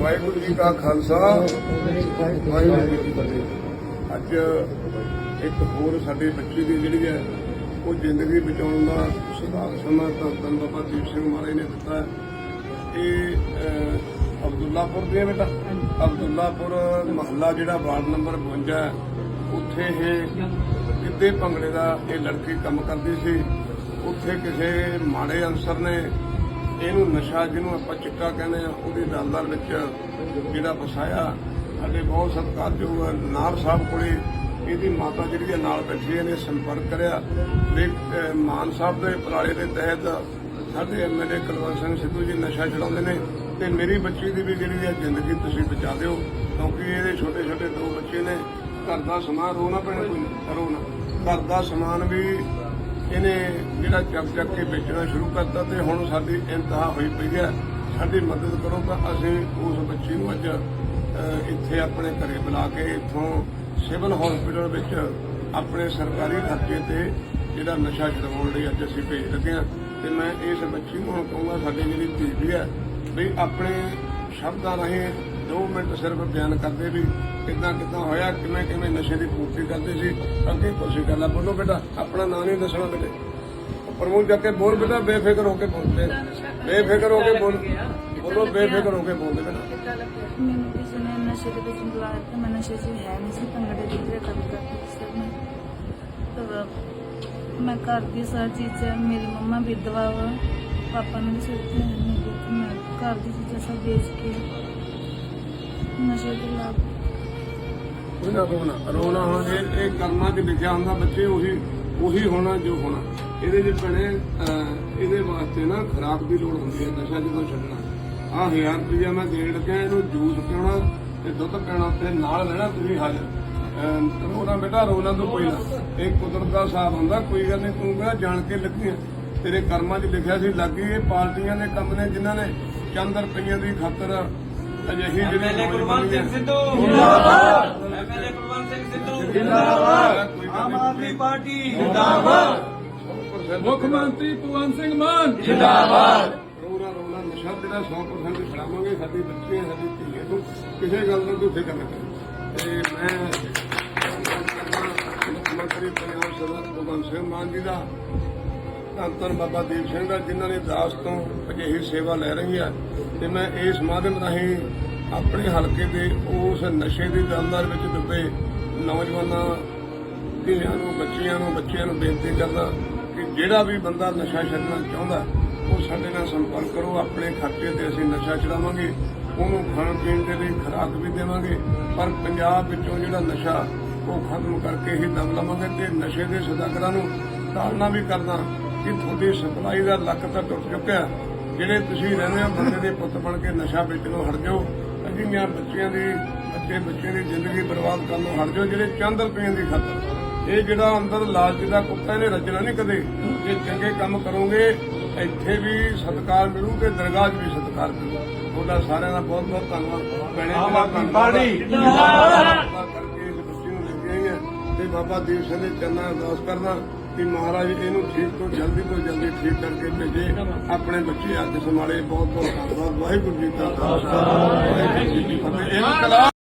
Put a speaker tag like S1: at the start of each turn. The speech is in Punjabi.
S1: ਵਾਹਿਗੁਰੂ ਜੀ ਕਾ ਖਾਲਸਾ ਵਾਹਿਗੁਰੂ ਜੀ ਕੀ ਫਤਿਹ। ਅੱਜ ਇੱਕ ਹੋਰ ਸਾਡੇ ਬੱਚੇ ਦੀ ਜਿਹੜੀ ਹੈ ਉਹ ਜ਼ਿੰਦਗੀ ਬਚਾਉਣ ਦਾ ਸੁਭਾਗ ਸਮਾਂ ਤਾਂ ਤਨ ਬਾਬਾ ਦੀਪ ਸਿੰਘ ਮਹਾਰਾਜ ਨੇ ਦਿੱਤਾ। ਇਹ ਅਬਦੁੱਲਾਪੁਰ ਦੇ ਬੇਟਾ? ਅਬਦੁੱਲਾਪੁਰ ਮਹੱਲਾ ਜਿਹੜਾ ਵਾਰਡ ਨੰਬਰ 52 ਹੈ ਉੱਥੇ ਇਹ ਕਿੱਦੇ ਭੰਗੜੇ ਦਾ ਇਹ ਲੜਕੀ ਕੰਮ ਕਰਦੀ ਸੀ। ਉੱਥੇ ਕਿਸੇ ਮਾੜੇ ਅਨਸਰ ਨੇ ਇਹਨੂੰ ਨਸ਼ਾ ਜਿਹਨੂੰ ਆਪਾਂ ਚਿੱਟਾ ਕਹਿੰਦੇ ਆ ਉਹਦੀ ਦਲਦਲ ਵਿੱਚ ਜਿਹੜਾ ਫਸਾਇਆ ਸਾਡੇ ਬਹੁਤ ਸਤਿਕਾਰਯੋਗ ਨਾਰ ਸਾਹਿਬ ਕੋਲੇ ਇਹਦੀ ਮਾਤਾ ਜਿਹੜੀ ਹੈ ਨਾਲ ਬੈਠੀ ਹੈ ਨੇ ਸੰਪਰਕ ਕਰਿਆ। ਲੇਕ ਮਾਨ ਸਾਹਿਬ ਦੇ ਪਰਾਲੇ ਦੇ ਤਹਿਤ ਸਾਡੇ ਐਮਐਲਏ ਕੁਲਵੰਤ ਸਿੰਘ ਸਿੱਧੂ ਜੀ ਨਸ਼ਾ ਛਡਾਉਂਦੇ ਨੇ ਤੇ ਮੇਰੀ ਬੱਚੀ ਦੀ ਵੀ ਜਿਹੜੀ ਹੈ ਜ਼ਿੰਦਗੀ ਤੁਸੀਂ ਬਚਾ ਦਿਓ, ਕਿਉਂਕਿ ਇਹਦੇ ਛੋਟੇ ਛੋਟੇ ਦੋ ਬੱਚੇ ਨੇ। ਘਰ ਦਾ ਸਮਾਨ ਰੋਣਾ ਪੈਣਾ ਕੋਈ ਰੋਣਾ ਘਰ ਦਾ ਸਮਾਨ ਵੀ ਇਹਨੇ ਜਿਹੜਾ ਚੱਕ ਚੱਕ ਕੇ ਵੇਚਣਾ ਸ਼ੁਰੂ ਕਰਤਾ ਤੇ ਹੁਣ ਸਾਡੀ ਇੰਤਹਾ ਹੋਈ ਪਈ ਹੈ। ਸਾਡੀ ਮਦਦ ਕਰੋ ਤਾਂ ਅਸੀਂ ਉਸ ਬੱਚੀ ਨੂੰ ਅੱਜ ਇੱਥੇ ਆਪਣੇ ਘਰੇ ਬੁਲਾ ਕੇ ਇੱਥੋਂ ਸਿਵਲ ਹਸਪੀਟਲ ਵਿੱਚ ਆਪਣੇ ਸਰਕਾਰੀ ਖਰਚੇ ਤੇ ਜਿਹੜਾ ਨਸ਼ਾ ਛਡਵਾਉਣ ਲਈ ਅੱਜ ਅਸੀਂ ਭੇਜ ਲੱਗੇ ਹਾਂ। ਤੇ ਮੈਂ ਇਸ ਬੱਚੀ ਨੂੰ ਹੁਣ ਕਹੂੰਗਾ, ਸਾਡੀ ਜਿਹੜੀ ਧੀ ਵੀ ਹੈ, ਵੀ ਆਪਣੇ ਸ਼ਬਦਾਂ ਰਾਹੀਂ 2 ਮਿੰਟ ਸਿਰਫ ਬਿਆਨ ਕਰਦੇ ਵੀ ਕਿੱਦਾਂ ਕਿੱਦਾਂ ਹੋਇਆ, ਕਿਵੇਂ ਕਿਵੇਂ ਨਸ਼ੇ ਦੀ ਪੂਰਤੀ ਕਰਦੇ ਸੀ। ਅੱਗੇ ਕੋਸ਼ਿਸ਼ ਕਰਨਾ ਬੋਲੋ ਬੇਟਾ, ਆਪਣਾ ਨਾਂ ਨਹੀਂ ਦੱਸਣਾ ਬੇਟੇ। ਪ੍ਰਮੋਦ ਜਾ ਕੇ ਬੋਲ ਬੇਟਾ, ਬੇਫਿਕਰ ਹੋ ਕੇ ਬੋਲ। ਬੇਫਿਕਰ ਹੋ ਕੇ ਬੋਲ। ਬੋਲੋ, ਬੇਫਿਕਰ ਹੋ ਕੇ ਬੋਲ ਬੇਟਾ।
S2: ਮੈਨੂੰ ਕਿਸੇ ਨੇ ਨਸ਼ੇ ਦੇ ਵਿੱਚ ਬੁਲਾਇਆ ਤੇ ਮੈਂ ਨਸ਼ੇ 'ਚ ਹੈ ਨਹੀਂ ਸੀ, ਭੰਗੜੇ ਦੀ ਤੇ ਕੰਮ ਕਰਦੀ ਸੀ ਮੈਂ। ਮੈਂ ਕਰਦੀ ਸਾਰ ਚੀਜ਼ ਮੇਰੀ ਮੰਮਾ ਵਿਧਵਾ ਵਾ। ਪਾਪਾ ਨੇ ਵੀ ਸਿੱਖਿਆ ਮੈਂ ਘਰ ਦੀ ਚੀਜ਼ਾਂ ਸਭ ਵੇਚ ਕੇ ਨਸ਼ੇ ਦੇ ਲਾਭ।
S1: ਕੋਈ ਨਾ ਰੋਣਾ ਹੁਣ ਇਹ ਇਹ ਕਰਮਾਂ 'ਚ ਲਿਖਿਆ ਹੁੰਦਾ ਬੱਚੇ ਉਹੀ ਉਹੀ ਹੋਣਾ ਜੋ ਹੋਣਾ। ਇਹਦੇ 'ਚ ਭੈਣੇ ਇਹਦੇ ਵਾਸਤੇ ਨਾ ਖਰਾਬ ਦੀ ਲੋੜ ਹੁੰਦੀ ਹੈ ਨਸ਼ਾ ਜਦੋਂ ਛੱਡਣਾ। ਆਹ ਹਜ਼ਾਰ ਰੁਪਇਆ ਮੈਂ ਦੇਣ ਲੱਗਿਆ ਇਹਨੂੰ ਜੂਸ ਪਿਉਣਾ ਤੇ ਦੁੱਧ ਪੀਣਾ ਤੇ ਨਾਲ ਰਹਿਣਾ ਤੁਸੀਂ ਹਾਜ਼ਰ। ਅਹ, ਬੇਟਾ ਰੋਣਾ ਤੋਂ ਕੋਈ ਨਾ। ਇਹ ਕੁਦਰਤ ਦਾ ਹਿਸਾਬ ਹੁੰਦਾ ਕੋਈ ਗੱਲ ਨਹੀਂ ਤੂੰ ਕਿਹੜਾ ਜਾਣ ਕੇ ਲੱਗੀ ਤੇਰੇ ਕਰਮਾਂ 'ਚ ਲਿਖਿਆ ਸੀ ਲੱਗੀ ਇਹ ਪਾਰਟੀਆਂ ਦੇ ਕੰਮ ਨੇ ਜਿਨ੍ਹਾਂ ਨੇ ਚੰਦ ਰੁਪਈਆਂ ਦੀ ਖਾਤਰ ਅਜਿਹੀ ਜਿਹੜੀ
S3: ਐਮਐਲਏ ਕੁਲਵੰਤ ਸਿੰਘ ਸਿੱਧੂ।
S1: ਜਿੰਦਾਬਾਦ।
S3: ਐਮਐਲਏ ਕੁਲਵੰਤ ਸਿੰਘ ਸਿੱਧੂ।
S1: ਜਿੰਦਾਬਾਦ।
S3: ਆਮ ਆਦਮੀ ਪਾਰਟੀ। ਜਿੰਦਾਬਾਦ।
S1: ਮੁੱਖ ਮੰਤਰੀ
S4: ਭਗਵੰਤ ਸਿੰਘ ਮਾਨ।
S1: ਰੋਣਾ ਰੋਣਾ ਨਸ਼ਾ ਜਿਹੜਾ 100% ਛਡਾਵਾਂਗੇ ਸਾਡੀ ਬੱਚੇ ਸਾਡੀ ਧੀਏ ਤੋਂ। ਕਿਸੇ ਗੱਲ ਨੂੰ ਤੁਸੀਂ ਫਿਕਰ ਨਾ ਕਰੋ ਤੇ ਮੈਂ ਮੁੱਖ ਮੰਤਰੀ ਪੰਜਾਬ ਸਰਦਾਰ ਭਗਵੰਤ ਸਿੰਘ ਮਾਨ ਜੀ ਦਾ ਧੰਨ ਧੰਨ ਬਾਬਾ ਦੀਪ ਸਿੰਘ ਦਾ ਜਿਨ੍ਹਾਂ ਨੇ ਦਾਸ ਤੋਂ ਅਜਿਹੀ ਸੇਵਾ ਲੈ ਰਹੀ ਹੈ ਤੇ ਮੈਂ ਇਸ ਮਾਧਿਅਮ ਰਾਹੀਂ ਆਪਣੇ ਹਲਕੇ ਦੇ ਉਸ ਨਸ਼ੇ ਦੀ ਦਲਦਲ ਵਿੱਚ ਡੁੱਬੇ ਨੌਜਵਾਨਾਂ, ਧੀਆਂ ਨੂੰ, ਬੱਚਿਆਂ ਨੂੰ ਬੱਚਿਆਂ ਨੂੰ ਬੇਨਤੀ ਕਰਦਾ ਕਿ ਜਿਹੜਾ ਵੀ ਬੰਦਾ ਨਸ਼ਾ ਛੱਡਣਾ ਚਾਹੁੰਦਾ, ਉਹ ਸਾਡੇ ਨਾਲ ਸੰਪਰਕ ਕਰੋ। ਆਪਣੇ ਖਰਚੇ ਤੇ ਅਸੀਂ ਨਸ਼ਾ ਛਡਾਵਾਂਗੇ, ਉਹਨੂੰ ਖਾਣ ਪੀਣ ਦੇ ਲਈ ਖੁਰਾਕ ਵੀ ਦੇਵਾਂਗੇ। ਪਰ ਪੰਜਾਬ ਵਿੱਚੋਂ ਜਿਹੜਾ ਨਸ਼ਾ, ਉਹ ਖਤਮ ਕਰਕੇ ਹੀ ਦਮ ਲਵਾਂਗੇ ਤੇ ਨਸ਼ੇ ਦੇ ਸਦਾਗਰਾਂ ਨੂੰ ਤਾਲਨਾ ਵੀ ਕਰਦਾ ਕਿ ਤੁਹਾਡੀ ਸਪਲਾਈ ਦਾ ਲੱਕ ਤਾਂ ਟੁੱਟ ਚੁੱਕਿਆ। ਜਿਹੜੇ ਤੁਸੀਂ ਰਹਿੰਦੇ ਹੋ ਬੰਦੇ ਦੇ ਪੁੱਤ ਬਣ ਕੇ ਨਸ਼ਾ ਵੇਚਣੋਂ ਹਟ ਜਾਓ ਅਜਿਹੀਆਂ ਬੱਚਿਆਂ ਦੀ ਬੱਚੇ ਬੱਚੇ ਦੀ ਜ਼ਿੰਦਗੀ ਬਰਬਾਦ ਕਰਨੋਂ ਹਟ ਜਾਓ ਜਿਹੜੇ ਚੰਦ ਰੁਪਏ ਦੀ ਖਾਤਰ। ਇਹ ਜਿਹੜਾ ਅੰਦਰ ਲਾਲਚ ਦਾ ਕੁੱਤਾ ਇਹਨੇ ਰਚਣਾ ਨਹੀਂ ਕਦੇ। ਜੇ ਚੰਗੇ ਕੰਮ ਕਰੋਗੇ ਇੱਥੇ ਵੀ ਸਤਿਕਾਰ ਮਿਲੂ ਤੇ ਦਰਗਾਹ 'ਚ ਵੀ ਸਤਿਕਾਰ ਮਿਲੂ। ਤੁਹਾਡਾ ਸਾਰਿਆਂ ਦਾ ਬਹੁਤ ਬਹੁਤ ਧੰਨਵਾਦ। ਭੈਣੇ
S3: ਆਮ ਆਦਮੀ। ਪਾਰਟੀ।
S1: ਧੰਨਵਾਦ। ਕਰਕੇ ਇਸ ਬੱਚੀ ਨੂੰ ਲੈ ਕੇ ਆਈ ਹਾਂ ਤੇ ਬਾਬਾ ਦੀਪ ਸਿੰਘ ਦੇ ਚਰਨਾਂ ਅਰਦਾਸ ਕਰਦਾ ਕਿ ਮਹਾਰਾਜ, ਇਹਨੂੰ ਠੀਕ ਤੋਂ ਜਲਦੀ ਤੋਂ ਜਲਦੀ ਠੀਕ ਕਰਕੇ ਭੇਜੇ। ਆਪਣੇ ਬੱਚੇ ਅੱਜ ਸੰਭਾਲੇ। ਬਹੁਤ ਬਹੁਤ ਧੰਨਵਾਦ। ਵਾਹਿਗੁਰੂ ਜੀ ਕਾ ਖਾਲਸਾ। ਵਾਹਿਗੁਰੂ ਜੀ ਕੀ ਫਤਿਹ। ਇਨਕਲਾਬ